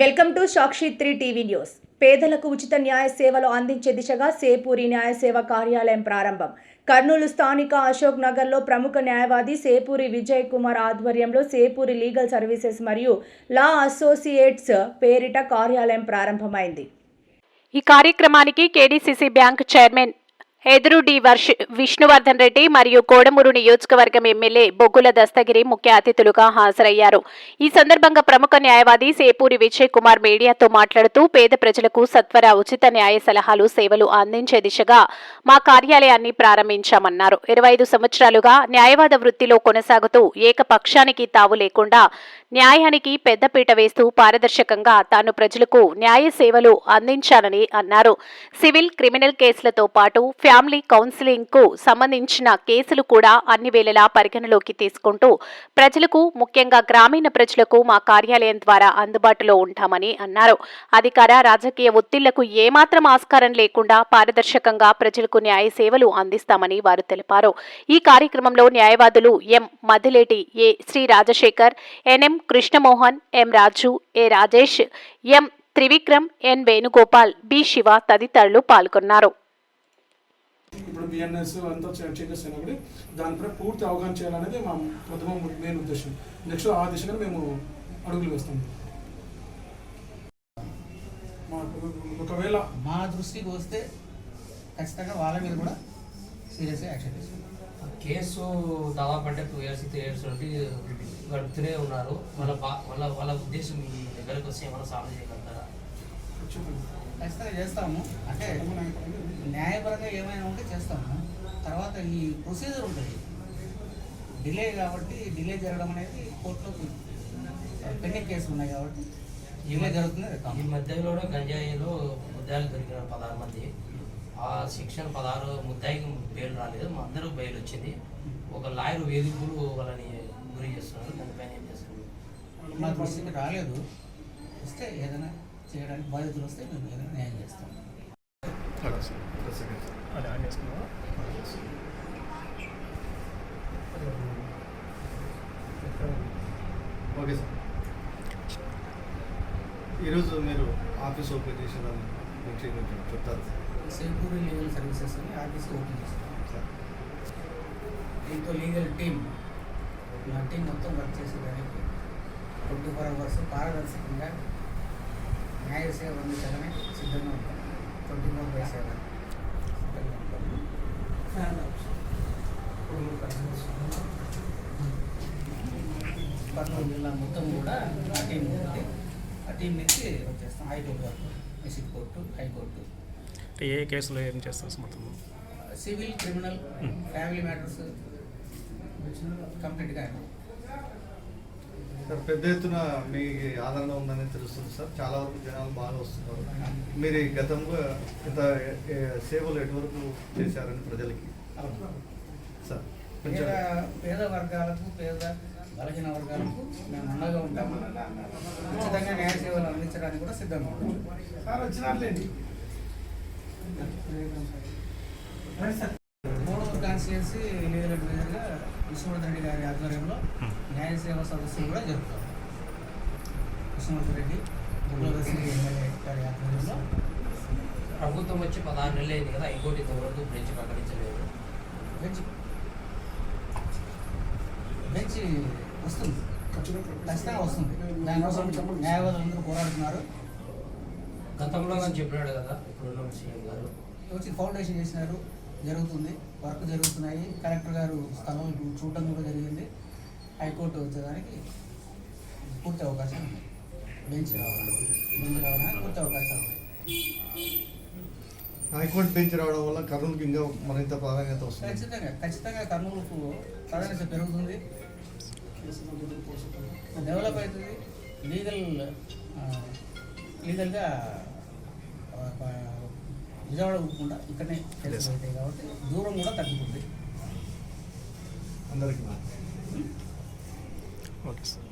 Welcome to Sakshi three TV news. పేదలకు ఉచిత న్యాయ సేవలు అందించే దిశగా సేపూరి న్యాయ సేవ కార్యాలయం ప్రారంభం. కర్నూలు స్థానిక అశోక్ నగర్లో ప్రముఖ న్యాయవాది సేపూరి విజయ్ కుమార్ ఆధ్వర్యంలో సేపూరి లీగల్ సర్వీసెస్ మరియు లా అసోసియేట్స్ పేరిట కార్యాలయం ప్రారంభమైంది. ఈ కార్యక్రమానికి కేడీసీసీ బ్యాంక్ చైర్మన్ ఎదురుడి వర్ష విష్ణువర్ధన్ రెడ్డి మరియు కోడమూరు నియోజకవర్గం ఎమ్మెల్యే బొగ్గుల దస్తగిరి ముఖ్య అతిథులుగా హాజరయ్యారు. ఈ సందర్భంగా ప్రముఖ న్యాయవాది సేపూరి విజయ్ కుమార్ మీడియాతో మాట్లాడుతూ పేద ప్రజలకు సత్వర ఉచిత న్యాయ సలహాలు సేవలు అందించే దిశగా మా కార్యాలయాన్ని ప్రారంభించామన్నారు. ఇరవై ఐదు సంవత్సరాలుగా న్యాయవాద వృత్తిలో కొనసాగుతూ ఏకపక్షానికి తావు లేకుండా న్యాయానికి పెద్దపీట వేస్తూ పారదర్శకంగా తాను ప్రజలకు న్యాయ సేవలు అందించానని అన్నారు. సివిల్ క్రిమినల్ కేసులతో పాటు ఫ్యామిలీ కౌన్సిలింగ్కు సంబంధించిన కేసులు కూడా అన్ని వేళలా పరిగణలోకి తీసుకుంటూ ప్రజలకు ముఖ్యంగా గ్రామీణ ప్రజలకు మా కార్యాలయం ద్వారా అందుబాటులో ఉంటామని అన్నారు. అధికార రాజకీయ ఒత్తిళ్ళకు ఏమాత్రం ఆస్కారం లేకుండా పారదర్శకంగా ప్రజలకు న్యాయ సేవలు అందిస్తామని వారు తెలిపారు. ఈ కార్యక్రమంలో న్యాయవాదులు M. Madileti A. Sri Rajasekhar NM Krishnamohan M. Raju A. Rajesh M. Trivikram N. Venugopal B. Siva తదితరులు పాల్గొన్నారు. ఇప్పుడు బిఎన్ఎస్ అంతా చేంజెస్ అయినప్పుడు దానిపై పూర్తి అవగాహన చేయాలనేది మా ప్రథమ మెయిన్ ఉద్దేశం. నెక్స్ట్ ఆ దిశగా మేము అడుగులు వేస్తాం. మాకు ఒకవేళ మా దృష్టికి వస్తే ఖచ్చితంగా వాళ్ళ మీద కూడా సీరియస్గా యాక్షన్ తీసుకుంటాం కేసు దాదాపు అంటే టూ ఇయర్స్ త్రీ ఇయర్స్ నుండి గడుపుతూనే ఉన్నారు. వాళ్ళ బా వాళ్ళ వాళ్ళ ఉద్దేశం మీ దగ్గరకు వస్తే ఏమైనా సాల్వ్ చేయగలుగుతారా? ఖచ్చితంగా. చేస్తాము. అంటే న్యాయపరంగా ఏమైనా ఉంటే చేస్తాము. తర్వాత ఈ ప్రొసీజర్ ఉంటుంది. డిలే కాబట్టి డిలే జరగడం అనేది కోర్టులో పెండింగ్ కేసులు ఉన్నాయి కాబట్టి డిలే జరుగుతుంది ఈ. మధ్యలో గంజాయిలో ముద్దాయిలు దొరికినారు పదహారు మంది. ఆ సెక్షన్ పదహారు ముద్దాయికి బెయిల్ రాలేదు మా అందరూ బెయిల్ వచ్చింది. ఒక లాయర్ వేధింపులు వాళ్ళని గురి చేస్తున్నారు దానిపైన ఏం చేస్తున్నారు మా దృష్టికి రాలేదు. వస్తే ఏదైనా చేయడానికి బాధ్యతలు వస్తే మేము ఏదైనా న్యాయం చేస్తాం. ఓకే సార్ ఈరోజు మీరు ఆఫీస్ ఓపెన్ చేసిన గురించి కొంచెం చెప్తారు. సేపూరి లీగల్ సర్వీసెస్ అని ఆర్టీసీ ఓపెన్ చేస్తాం. సార్ దీంతో లీగల్ టీమ్ నా టీం మొత్తం వర్క్ చేసేదానికి ట్వంటీ ఫోర్ అవర్స్ పారదర్శకంగా న్యాయ సేవ అందించడమే సిద్ధంగా ఉంటాం. Twenty four by seven Kurnool జిల్లా మొత్తం కూడా ఆ టీం ఉంటుంది ఆ టీం నుంచి వచ్చేస్తాం హైకోర్టు వరకు డిస్ట్రిక్ట్ కోర్టు హైకోర్టు అంటే ఏ కేసులో ఏం చేస్తారు మొత్తం సివిల్ క్రిమినల్ ఫ్యామిలీ మ్యాటర్స్ కంప్లీట్గా సార్ పెద్ద ఎత్తున మీ ఆదరణ ఉందని తెలుస్తుంది సార్. చాలా వరకు జనాలు బాగా వస్తున్నారు. మీరు ఈ గతంలో ఇంత సేవలు ఎటువరకు చేశారని ప్రజలకి? సార్ పేద పేద వర్గాలకు పేద బలహీన వర్గాలకు మేము అండగా ఉంటాము. ఉచితంగా న్యాయ సేవలు అందించడానికి కూడా సిద్ధంగా ఉంటాం మూడవ కాన్స్టిట్యున్సీ లీగల్ అడ్వైజర్గా విష్ణువర్ధన్ రెడ్డి గారి ఆధ్వర్యంలో న్యాయ సేవ సదస్సులు కూడా జరుపుతాం. విష్ణువర్ధన్ రెడ్డి బుగ్గలదర్శి ఎమ్మెల్యే గారి ఆధ్వర్యంలో ప్రభుత్వం వచ్చి పదహారు నెలలు అయింది కదా ఇంకోటి ఇంతవరకు బ్రిడ్జ్ ప్రకటించలేదు. బెంచ్ బెంచ్ వస్తుంది. ఖచ్చితంగా వస్తుంది. దానికోసం న్యాయవాదులందరూ పోరాడుతున్నారు. గతంలో చెప్పినాడు కదా ఇప్పుడున్న సీఎం గారు. వచ్చి ఫౌండేషన్ చేసినారు. జరుగుతుంది. వర్క్ జరుగుతున్నాయి. కలెక్టర్ గారు స్థలం చూడటం కూడా జరిగింది. హైకోర్టు వచ్చేదానికి పూర్తి అవకాశం ఉంది. బెంచ్ రావడానికి బెంచ్ రావడానికి పూర్తి అవకాశాలు ఉన్నాయి హైకోర్టు బెంచ్ రావడం వల్ల కర్నూలుకి ఇంకా మరింత ప్రాధాన్యత వస్తుంది. ఖచ్చితంగా ఖచ్చితంగా కర్నూలుకు ప్రాధాన్యత పెరుగుతుంది. డెవలప్ అవుతుంది. లీగల్ లీగల్గా విజయవాడ పోకుండా ఇక్కడనే అవుతాయి కాబట్టి దూరం కూడా తగ్గుతుంది. అందరికీ ఓకే సార్.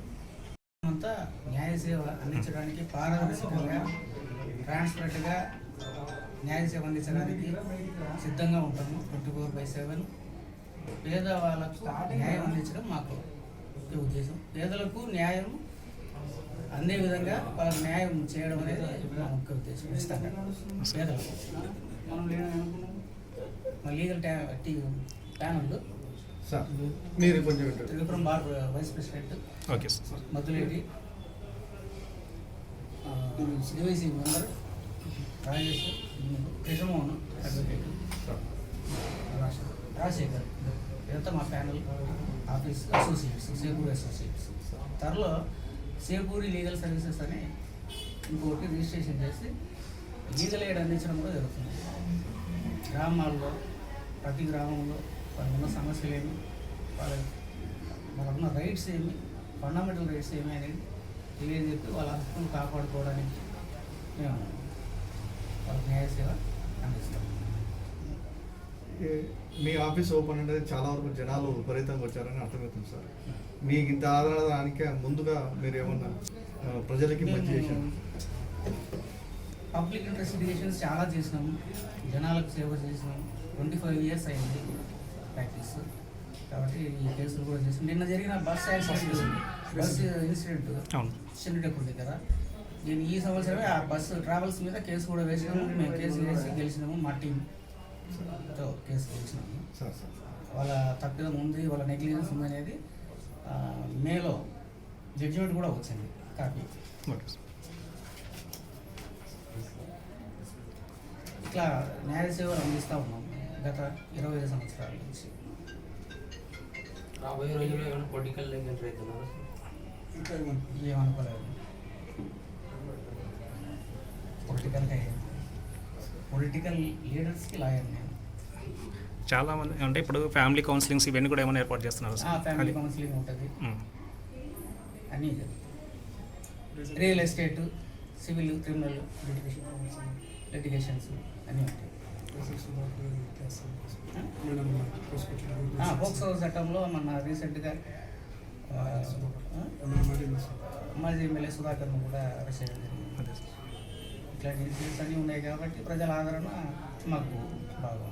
అంతా న్యాయ సేవ అందించడానికి పారదర్శకంగా ట్రాన్స్పరెంట్గా న్యాయ సేవ అందించడానికి సిద్ధంగా ఉంటాము. Twenty four by seven. పేదవాళ్ళకు న్యాయం అందించడం మాకు ఉద్దేశం. పేదలకు న్యాయం అందే విధంగా వాళ్ళకి న్యాయం చేయడం అనేది మా ముఖ్య ఉద్దేశం. ఇస్తాను పేదలకు మా లీగల్ ట్యా టీ ప్యానల్ సార్ మీరు కొంచెం ఇంటర్ Tripuram bar vice president. Okay sir. Maduleti డివైసీ member Rajesh Krishnamohan advocate Rajasekhar ఇదంతా మా panel office associates Sepuri associates. త్వరలో సేపూరి లీగల్ సర్వీసెస్ అని ఇంకొకటి రిజిస్ట్రేషన్ చేసి లీగల్ ఎయిడ్ అందించడం కూడా జరుగుతుంది. గ్రామాల్లో ప్రతి గ్రామంలో వాళ్ళకున్న సమస్యలు ఏమి వాళ్ళ వాళ్ళకున్న రైట్స్ ఏమి ఫండమెంటల్ రైట్స్ ఏమి అనేది తెలియజెప్పి వాళ్ళ హక్కును కాపాడుకోవడానికి మేము వాళ్ళకి న్యాయ సేవ అందిస్తాం. మీ ఆఫీస్ ఓపెన్ అనేది చాలా వరకు జనాలు విపరీతంగా వచ్చారని అర్థమవుతుంది సార్. మీకు ఇంత ఆదరణ దానికే ముందుగా మీరు ఏమన్నా ప్రజలకి మంచి చేశారు? పబ్లిక్ ఇన్వెస్టిగేషన్స్ చాలా చేసినాము. జనాలకు సేవ చేసినాము ట్వంటీ ఫైవ్ ఇయర్స్ అయింది ప్రాక్టీస్. కాబట్టి ఈ కేసులు కూడా చేసి నిన్న జరిగిన బస్ యాక్సిడెంట్ బస్ ఇన్సిడెంట్ అవును. చిన్నటెప్పుడు దగ్గర. నేను ఈ సంవత్సరమే ఆ బస్సు ట్రావెల్స్ మీద కేసు కూడా వేసినాము. మేము కేసు వేసి గెలిచినాము మా టీంతో కేసు సార్ వాళ్ళ తప్పిదం ఉంది వాళ్ళ నెగ్లిజెన్స్ ఉందనేది మేలో జడ్జిమెంట్ కూడా వచ్చింది కాపీ. ఇట్లా న్యాయ సేవలు అందిస్తూ ఉన్నాం గత ఇరవై ఐదు సంవత్సరాల నుంచి. రాబోయే రోజుల్లో ఏమైనా పొలిటికల్ ఎంటర్ అవుతున్నారు ఏమనుకోలేదు. పొలిటికల్గా పొలిటికల్ లీడర్స్కి లాయర్ నేను. చాలా మంది అంటే ఇప్పుడు ఫ్యామిలీ కౌన్సిలింగ్స్ ఇవన్నీ కూడా ఏమైనా ఏర్పాటు చేస్తున్నారు? ఫ్యామిలీ కౌన్సిలింగ్ ఉంటుంది. అన్నీ real estate civil criminal litigations అన్నీ ఉంటాయి. పోక్సో చట్టంలో మన రీసెంట్గా మాజీ ఎమ్మెల్యే సుధాకర్ను కూడా అరెస్ట్ చేయడం జరిగింది. ఇట్లాంటి ఇన్సిడెంట్స్ అన్నీ ఉన్నాయి కాబట్టి ప్రజల ఆదరణ మాకు బాగా